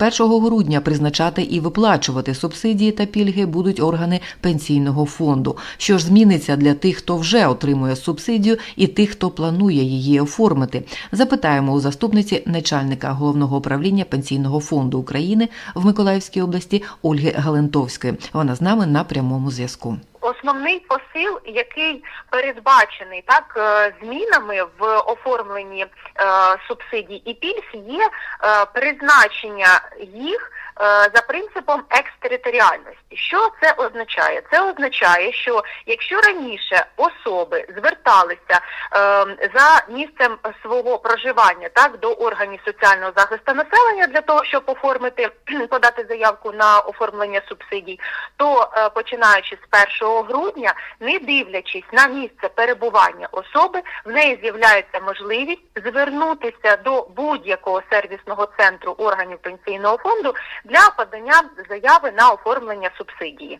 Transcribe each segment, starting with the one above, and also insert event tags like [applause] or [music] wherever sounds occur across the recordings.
з 1 грудня призначати і виплачувати субсидії та пільги будуть органи пенсійного фонду. Що ж зміниться для тих, хто вже отримує субсидію, і тих, хто планує її оформити? Запитаємо у заступниці начальника головного управління пенсійного фонду України в Миколаївській області Ольги Галентовської. Вона з нами на прямому зв'язку. Основний посил, який передбачений так е, змінами в оформленні е, субсидій і пільг, є е, призначення їх за принципом екстериторіальності. Що це означає? Це означає, що якщо раніше особи зверталися е, за місцем свого проживання так до органів соціального захисту населення для того, щоб оформити [clears throat] подати заявку на оформлення субсидій, то е, починаючи з 1 грудня, не дивлячись на місце перебування особи, в неї з'являється можливість звернутися до будь-якого сервісного центру органів пенсійного фонду для подання заяви на оформлення субсидії.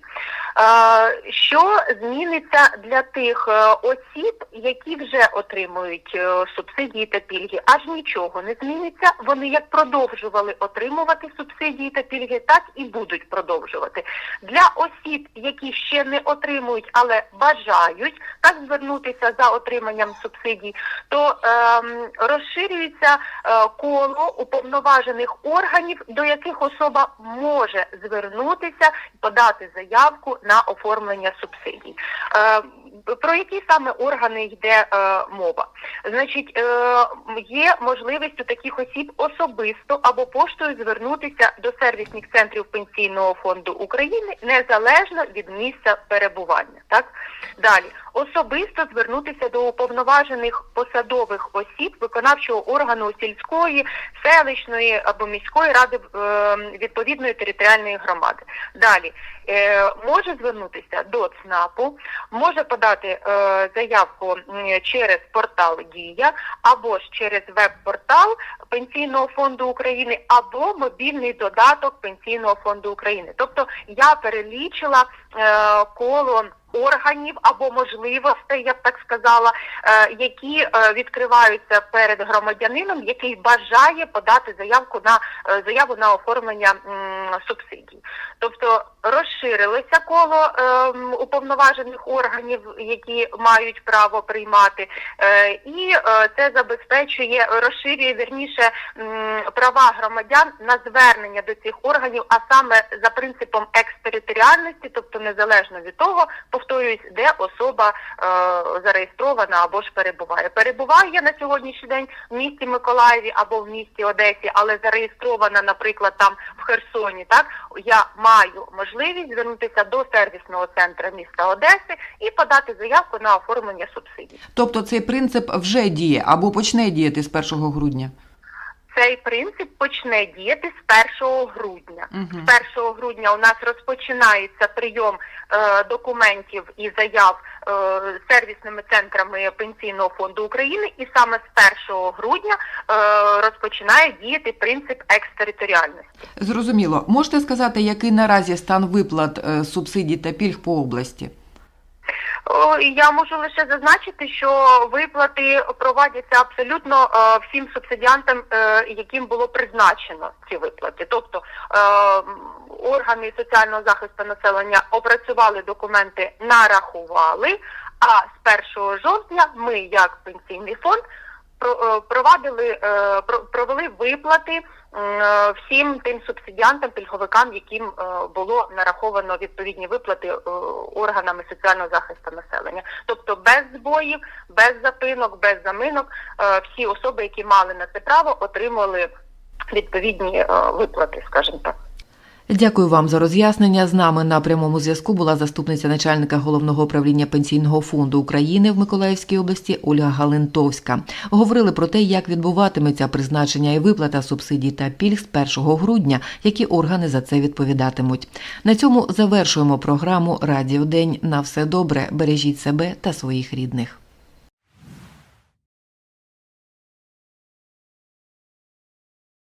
Е, Що зміниться для тих е, осіб, які вже отримують е, субсидії та пільги? Аж нічого не зміниться. Вони як продовжували отримувати субсидії та пільги, так і будуть продовжувати. Для осіб, які ще не отримують, але бажають так звернутися за отриманням субсидій, то ем, розширюється е, коло уповноважених органів, до яких особа може звернутися і подати заявку на оформлення субсидій. Про які саме органи йде е, мова? Значить, е, є можливість у таких осіб особисто або поштою звернутися до сервісних центрів пенсійного фонду України незалежно від місця перебування. Так далі особисто звернутися до уповноважених посадових осіб виконавчого органу сільської, селищної або міської ради е, відповідної територіальної громади. Далі е, може звернутися до ЦНАПу, може подати е, заявку через портал Дія або ж через веб-портал Пенсійного фонду України, або мобільний додаток Пенсійного фонду України. Тобто я перелічила е, коло органів або можливостей, я б так сказала, е, які е, відкриваються перед громадянином, який бажає подати заявку на е, заяву на оформлення субсидій. Тобто розширилося коло уповноважених органів, які мають право приймати, і це забезпечує, розширює вірніше м, права громадян на звернення до цих органів, а саме за принципом екстериторіальності, тобто незалежно від того, повторююсь, де особа е, зареєстрована або ж перебуває. Перебуває на сьогоднішній день в місті Миколаєві або в місті Одесі, але зареєстрована, наприклад, там в Херсоні. Так я маю можливість звернутися до сервісного центру міста Одеси і подати заявку на оформлення субсидій. Тобто цей принцип вже діє або почне діяти з 1 грудня. Цей принцип почне діяти з 1 грудня. Мгм. З 1 грудня у нас розпочинається прийом е, документів і заяв е, сервісними центрами Пенсійного фонду України, і саме з 1 грудня е, розпочинає діяти принцип екстериторіальності. Зрозуміло. Можете сказати, який наразі стан виплат е, субсидій та пільг по області? Я можу лише зазначити, що виплати проводяться абсолютно е, всім субсидіантам, е, яким було призначено ці виплати. Тобто е, органи соціального захисту населення опрацювали документи, нарахували. А з 1 жовтня ми, як пенсійний фонд, про- провадили провели виплати всім тим субсидіантам, пільговикам, яким е, було нараховано відповідні виплати е, органами соціального захисту населення. Тобто без збоїв, без запинок, без заминок, е, всі особи, які мали на це право, отримали відповідні е, виплати, скажімо так. Дякую вам за роз'яснення. З нами на прямому зв'язку була заступниця начальника головного управління пенсійного фонду України в Миколаївській області Ольга Галентовська. Говорили про те, як відбуватиметься призначення і виплата субсидій та пільг з 1 грудня, які органи за це відповідатимуть. На цьому завершуємо програму Радіо День. На все добре. Бережіть себе та своїх рідних.